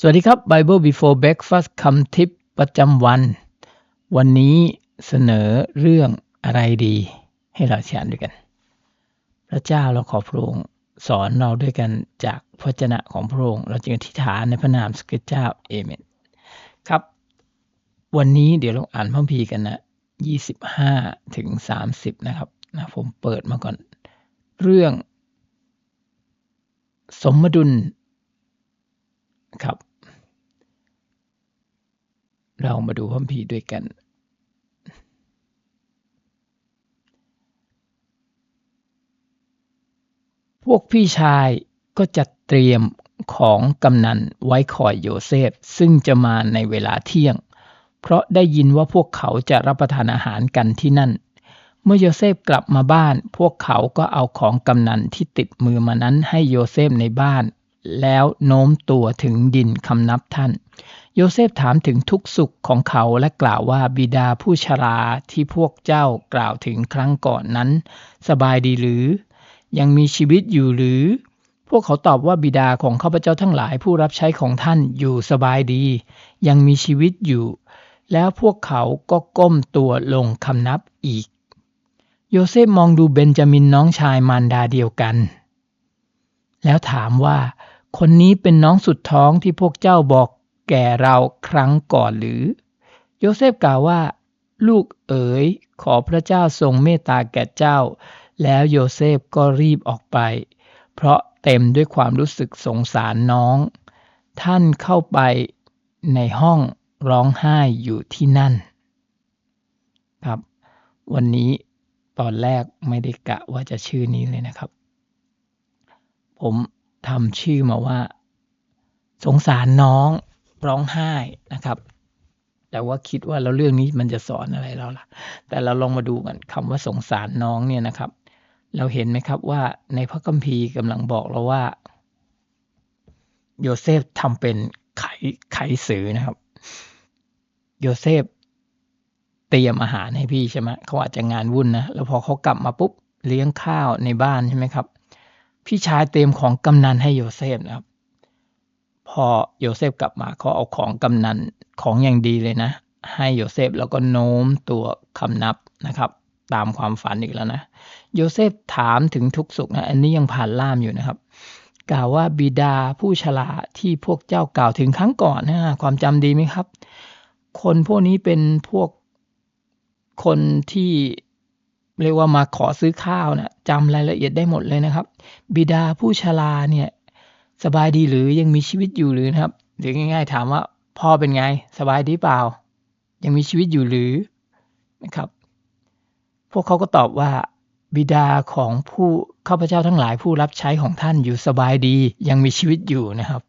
สวัสดีครับ Bible Before Breakfast คำทิปประจำวัน วันนี้เสนอเรื่องอะไรดี ให้เราเชียนด้วยกัน พระเจ้าเราขอพระองค์สอนเราด้วยกันจากพระเจนะของพระองค์เราจึงอธิษฐานในพระนามสกิเจ้าเอเมนครับ วันนี้เดี๋ยวเราอ่านพระคัมภีร์กันนะ25ถึง30 นะครับนะผมเปิดมาก่อน เรื่อง สมดุลครับ เรามาดูพัมภีด้วยกัน พวกพี่ชายก็จัดเตรียมของกำนันไว้คอยโยเซฟ ซึ่งจะมาในเวลาเที่ยง เพราะได้ยินว่าพวกเขาจะรับประทานอาหารกันที่นั่น เมื่อโยเซฟกลับมาบ้าน พวกเขาก็เอาของกำนันที่ติดมือมานั้นให้โยเซฟในบ้าน แล้วโน้มตัวถึงดินคำนับท่าน โยเซฟถามถึงทุกสุขของเขาและกล่าวว่าบิดาผู้ชราที่พวกเจ้ากล่าวถึงครั้งก่อนนั้น สบายดีหรือ ยังมีชีวิตอยู่หรือ พวกเขาตอบว่าบิดาของข้าพเจ้าทั้งหลายผู้รับใช้ของท่านอยู่สบายดี ยังมีชีวิตอยู่ แล้วพวกเขาก็ก้มตัวลงคำนับอีก โยเซฟมองดูเบนจามินน้องชายมารดาเดียวกัน แล้วถามว่า คนนี้เป็นน้องสุดท้องที่พวกเจ้าบอกแก่เราครั้งก่อนหรือ โยเซฟกล่าวว่า ลูกเอ๋ย ขอพระเจ้าทรงเมตตาแก่เจ้า แล้วโยเซฟก็รีบออกไป เพราะเต็มด้วยความรู้สึกสงสารน้อง ท่านเข้าไปในห้องร้องไห้อยู่ที่นั่น ครับ วันนี้ตอนแรกไม่ได้กะว่าจะชื่อนี้เลยนะครับ ผม ทำชื่อมาว่า สงสารน้องร้องไห้นะครับ แต่ว่าคิดว่าแล้วเรื่องนี้มันจะสอนอะไรเราล่ะ แต่เราลองมาดูกันคำว่าสงสารน้องเนี่ยนะครับ เราเห็นไหมครับว่าในพระคัมภีร์กำลังบอกเราว่า โยเซฟทำเป็นไขไขสือนะครับ โยเซฟเตรียมอาหารให้พี่ใช่ไหมเขาอาจจะงานวุ่นนะ แล้วพอเขากลับมาปุ๊บเลี้ยงข้าวในบ้านใช่ไหมครับ พี่ชายเตรียมของกำนันให้โยเซฟนะครับ พอโยเซฟกลับมาเขาเอาของกำนันของอย่างดีเลยนะ ให้โยเซฟแล้วก็โน้มตัวคำนับนะครับ ตามความฝันอีกแล้วนะ โยเซฟถามถึงทุกสุขนะอันนี้ยังผ่านล่ามอยู่นะครับ กล่าวว่าบิดาผู้ฉลาที่พวกเจ้ากล่าวถึงครั้งก่อนนะความจำดีไหมครับ คนพวกนี้เป็นพวกคนที่ เรียกว่ามาขอซื้อข้าวนะจำรายละเอียดได้หมดเลยนะครับ บิดาผู้ชราเนี่ยสบายดีหรือยังมีชีวิตอยู่หรือนะครับหรือง่าย ๆ ถามว่าพ่อเป็นไง สบายดีเปล่า ยังมีชีวิตอยู่หรือนะครับ พวกเขาก็ตอบว่า บิดาของผู้ข้าพเจ้าทั้งหลายผู้รับใช้ของท่านอยู่สบายดียังมีชีวิตอยู่นะครับ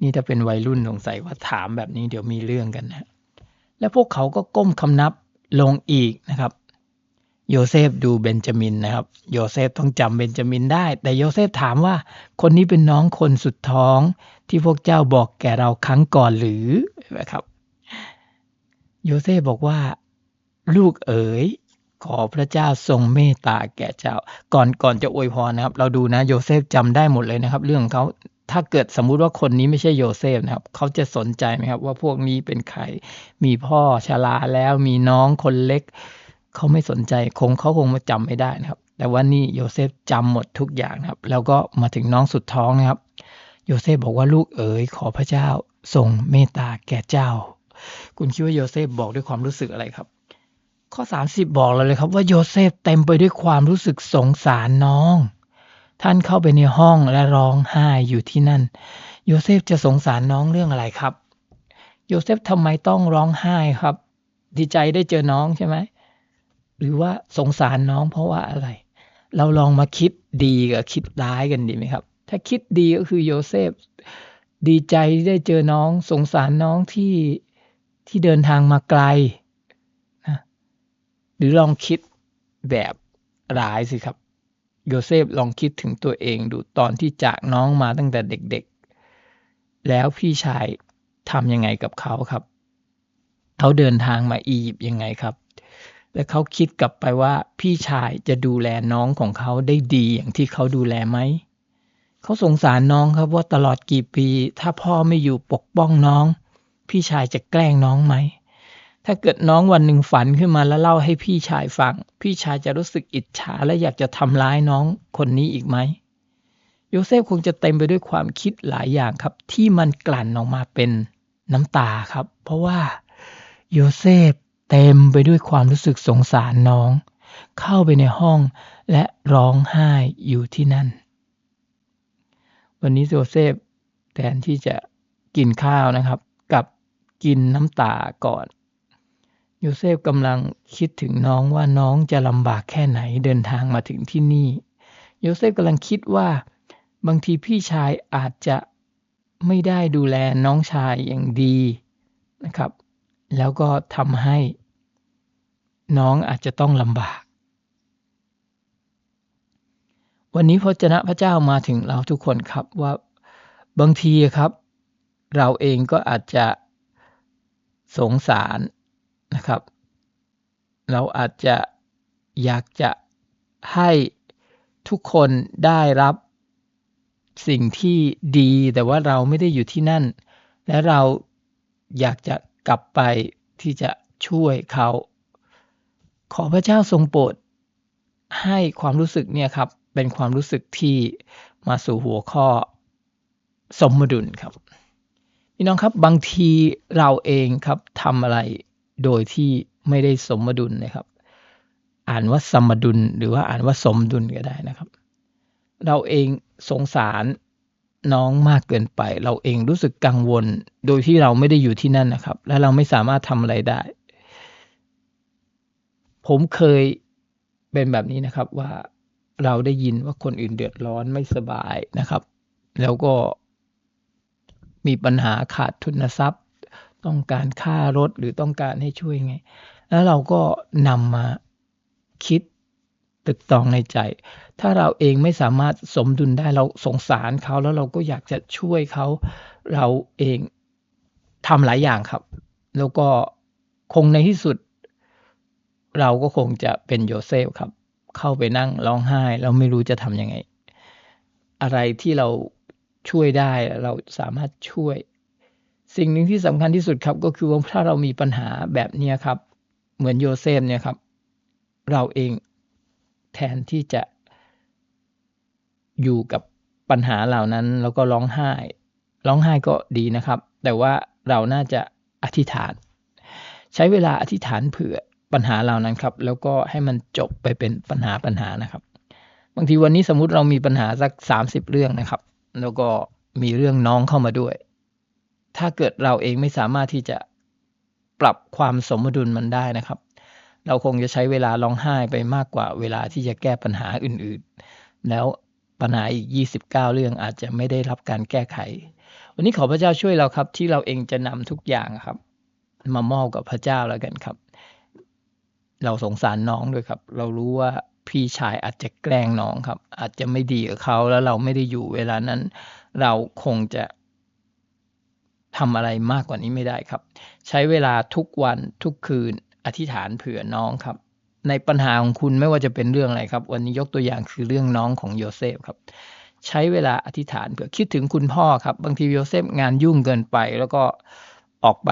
นี่ถ้าเป็นวัยรุ่นสงสัยว่าถามแบบนี้เดี๋ยวมีเรื่องกันนะ และพวกเขาก็ก้มคำนับลงอีกนะครับ โยเซฟดูเบนจามินนะครับ โยเซฟต้องจำเบนจามินได้ แต่โยเซฟถามว่า คนนี้เป็นน้องคนสุดท้องที่พวกเจ้าบอกแก่เราครั้งก่อนหรือนะครับ โยเซฟบอกว่า ลูกเอ๋ย ขอพระเจ้าทรงเมตตาแก่เจ้า ก่อนก่อนจะอวยพรนะครับ เราดูนะโยเซฟจำได้หมดเลยนะครับ เรื่องเขาถ้าเกิดสมมุติว่าคนนี้ไม่ใช่โยเซฟนะครับ เขาจะสนใจไหมครับ ว่าพวกนี้เป็นใคร มีพ่อชราแล้วมีน้องคนเล็ก เขาไม่สนใจคงเขาคงมาจำไม่ได้นะครับ แต่ว่านี่โยเซฟจำหมดทุกอย่างนะครับ แล้วก็มาถึงน้องสุดท้องนะครับ โยเซฟบอกว่าลูกเอ๋ยขอพระเจ้าทรงเมตตาแก่เจ้า คุณคิดว่าโยเซฟบอกด้วยความรู้สึกอะไรครับ ข้อ 30 บอกเราเลยครับว่าโยเซฟเต็มไปด้วยความรู้สึกสงสารน้อง ท่านเข้าไปในห้องและร้องไห้อยู่ที่นั่น โยเซฟจะสงสารน้องเรื่องอะไรครับ โยเซฟทำไมต้องร้องไห้ครับ ดีใจได้เจอน้องใช่ไหม หรือว่าสงสารน้องเพราะว่าอะไร เราลองมาคิดดีกับคิดร้ายกันดีไหมครับ ถ้าคิดดีก็คือโยเซฟ ดีใจที่ได้เจอน้องสงสารน้องที่ที่เดินทางมาไกลนะหรือลองคิดแบบร้ายสิครับ โยเซฟลองคิดถึงตัวเองดูตอนที่จากน้องมาตั้งแต่เด็กๆ แล้วพี่ชายทำยังไงกับเขาครับ เขาเดินทางมาอียิปต์ยังไงครับ และเขาคิดกลับไปว่าพี่ชายจะดูแลน้องของเขาได้ดีอย่างที่เขาดูแลไหม เขาสงสารน้องครับว่าตลอดกี่ปี ถ้าพ่อไม่อยู่ปกป้องน้อง พี่ชายจะแกล้งน้องไหม ถ้าเกิดน้องวันหนึ่งฝันขึ้นมาแล้วเล่าให้พี่ชายฟัง พี่ชายจะรู้สึกอิจฉาและอยากจะทำร้ายน้องคนนี้อีกไหม โยเซฟคงจะเต็มไปด้วยความคิดหลายอย่างครับ ที่มันกลั่นออกมาเป็นน้ำตาครับ เพราะว่าโยเซฟ เต็มไปด้วยความรู้สึกสงสารน้อง เข้าไปในห้องและร้องไห้อยู่ที่นั่น วันนี้โยเซฟแทนที่จะกินข้าวนะครับกับกินน้ำตาก่อนโยเซฟกำลังคิดถึงน้องว่าน้องจะลำบากแค่ไหนเดินทางมาถึงที่นี่โยเซฟกำลังคิดว่าบางทีพี่ชายอาจจะไม่ได้ดูแลน้องชายอย่างดีนะครับ แล้วก็ทำให้น้องอาจจะต้องลำบาก วันนี้พระเจ้าพระเจ้ามาถึงเราทุกคนครับว่าบางทีครับ เราเองก็อาจจะสงสารนะครับ เราอาจจะอยากจะให้ทุกคนได้รับสิ่งที่ดีแต่ว่าเราไม่ได้อยู่ที่นั่น และเราอยากจะ กลับไปที่จะช่วยเขา ขอพระเจ้าทรงโปรดให้ความรู้สึกเนี่ยครับ เป็นความรู้สึกที่มาสู่หัวข้อสมดุลครับพี่น้องครับบางทีเราเองครับทำอะไรโดยที่ไม่ได้สมดุลนะครับ อ่านว่าสมดุลหรือว่าอ่านว่าสมดุลก็ได้นะครับ เราเองสงสาร น้องมากเกินไป เราเองรู้สึกกังวล โดยที่เราไม่ได้อยู่ที่นั่นนะครับ และเราไม่สามารถทำอะไรได้ ผมเคยเป็นแบบนี้นะครับว่าเราได้ยินว่าคนอื่นเดือดร้อนไม่สบายนะครับ แล้วก็มีปัญหาขาดทุนทรัพย์ ต้องการค่ารถหรือต้องการให้ช่วยไง แล้วเราก็นำมาคิด ตึกตองในใจ ถ้าเราเองไม่สามารถสมดุลได้เราสงสารเขาแล้วเราก็อยากจะช่วยเขา เราเองทำหลายอย่างครับ แล้วก็คงในที่สุด เราก็คงจะเป็นโยเซฟครับ เข้าไปนั่งร้องไห้ เราไม่รู้จะทำยังไง อะไรที่เราช่วยได้เราสามารถช่วย สิ่งหนึ่งที่สำคัญที่สุดครับ ก็คือว่าถ้าเรามีปัญหาแบบนี้ครับ เหมือนโยเซฟเนี่ยครับ เราเอง แทนที่จะอยู่กับปัญหาเหล่านั้นแล้วก็ร้องไห้ ร้องไห้ก็ดีนะครับ แต่ว่าเราน่าจะอธิษฐาน ใช้เวลาอธิษฐานเผื่อปัญหาเหล่านั้นครับ แล้วก็ให้มันจบไปเป็นปัญหาปัญหานะครับ บางทีวันนี้สมมุติเรามีปัญหาสักสามสิบเรื่องนะครับ แล้วก็มีเรื่องน้องเข้ามาด้วย ถ้าเกิดเราเองไม่สามารถที่จะปรับความสมดุลมันได้นะครับ เราคงจะใช้เวลาร้องไห้ไปมากกว่าเวลาที่จะแก้ปัญหาอื่นๆ แล้วปัญหาอีก 29 เรื่องอาจจะไม่ได้รับการแก้ไข วันนี้ขอพระเจ้าช่วยเราครับ ที่เราเองจะนำทุกอย่างครับ มามอบกับพระเจ้าแล้วกันครับ เราสงสารน้องด้วยครับ เรารู้ว่าพี่ชายอาจจะแกล้งน้องครับ อาจจะไม่ดีกับเขาแล้วเราไม่ได้อยู่เวลานั้น เราคงจะทำอะไรมากกว่านี้ไม่ได้ครับ ใช้เวลาทุกวันทุกคืน อธิษฐานเผื่อน้องครับ ในปัญหาของคุณไม่ว่าจะเป็นเรื่องอะไรครับ วันนี้ยกตัวอย่างคือเรื่องน้องของโยเซฟครับ ใช้เวลาอธิษฐานเผื่อคิดถึงคุณพ่อครับ บางทีโยเซฟงานยุ่งเกินไป แล้วก็ออกไป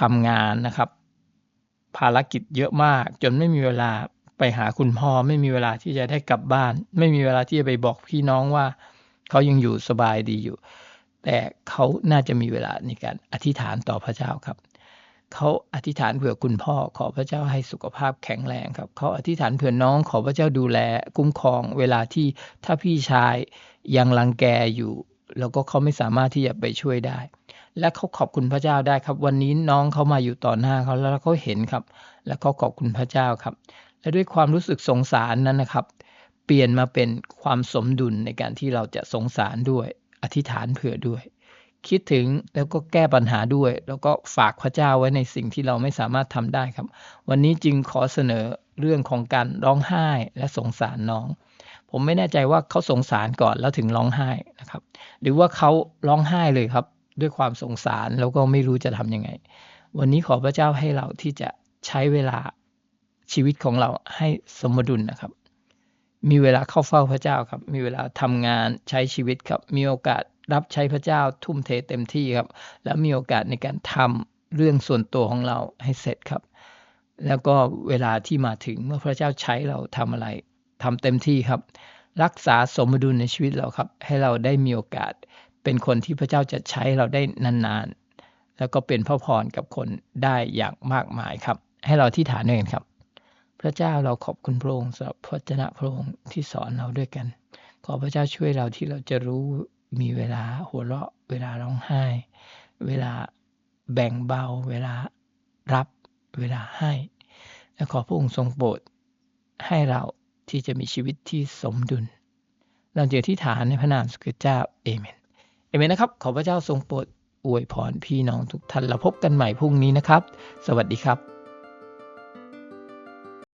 ทำงานนะครับ ภารกิจเยอะมาก จนไม่มีเวลาไปหาคุณพ่อ ไม่มีเวลาที่จะได้กลับบ้าน ไม่มีเวลาที่จะไปบอกพี่น้องว่าเขายังอยู่สบายดีอยู่ แต่เขาน่าจะมีเวลาในการอธิษฐานต่อพระเจ้าครับ เขาอธิษฐานเผื่อคุณพ่อขอพระเจ้าให้สุขภาพแข็งแรงครับเขาอธิษฐานเผื่อน้องขอพระเจ้าดูแลคุ้มครอง เวลาที่ถ้าพี่ชายยังรังแกอยู่ แล้วก็เขาไม่สามารถที่จะไปช่วยได้ และเขาขอบคุณพระเจ้าได้ครับ วันนี้น้องเขามาอยู่ต่อหน้าเขาแล้วเขาเห็นครับ และเขาขอบคุณพระเจ้าครับ และด้วยความรู้สึกสงสารนั้นนะครับ เปลี่ยนมาเป็นความสมดุลในการที่เราจะสงสารด้วย อธิษฐานเผื่อด้วย คิดถึงแล้วก็แก้ปัญหาด้วย แล้วก็ฝากพระเจ้าไว้ในสิ่งที่เราไม่สามารถทำได้ครับ วันนี้จึงขอเสนอเรื่องของการร้องไห้และสงสารน้อง ผมไม่แน่ใจว่าเขาสงสารก่อนแล้วถึงร้องไห้นะครับ หรือว่าเขาร้องไห้เลยครับ ด้วยความสงสารแล้วก็ไม่รู้จะทำยังไง วันนี้ขอพระเจ้าให้เราที่จะใช้เวลาชีวิตของเราให้สมดุลนะครับ มีเวลาเข้าเฝ้าพระเจ้าครับ มีเวลาทำงานใช้ชีวิตครับ มีโอกาส รับใช้พระเจ้าทุ่มเทเต็มที่ครับ และมีโอกาสในการทำเรื่องส่วนตัวของเราให้เสร็จครับ แล้วก็เวลาที่มาถึงเมื่อพระเจ้าใช้เราทำอะไรทำเต็มที่ครับ รักษาสมดุลในชีวิตเราครับ ให้เราได้มีโอกาส เป็นคนที่พระเจ้าจะใช้เราได้นานๆ แล้วก็เป็นพระพรกับคนได้อย่างมากมายครับ ให้เราที่ฐานด้วยกันครับ พระเจ้าเราขอบคุณพระองค์สำหรับพระเจ้าพระองค์ที่สอนเราด้วยกัน ขอพระเจ้าช่วยเราที่เราจะรู้ มีเวลาหัวเราะ เวลาร้องไห้ เวลาแบ่งเบา เวลารับ เวลาให้ และขอพระองค์ทรงโปรดให้เราที่จะมีชีวิตที่สมดุล เราเจะที่ฐานในพระนามสุดเจ้าเอเมน เอเมนนะครับ ขอพระเจ้าทรงโปรดอวยพรพี่น้องทุกท่านเราพบกันใหม่พรุ่งนี้นะครับ สวัสดีครับ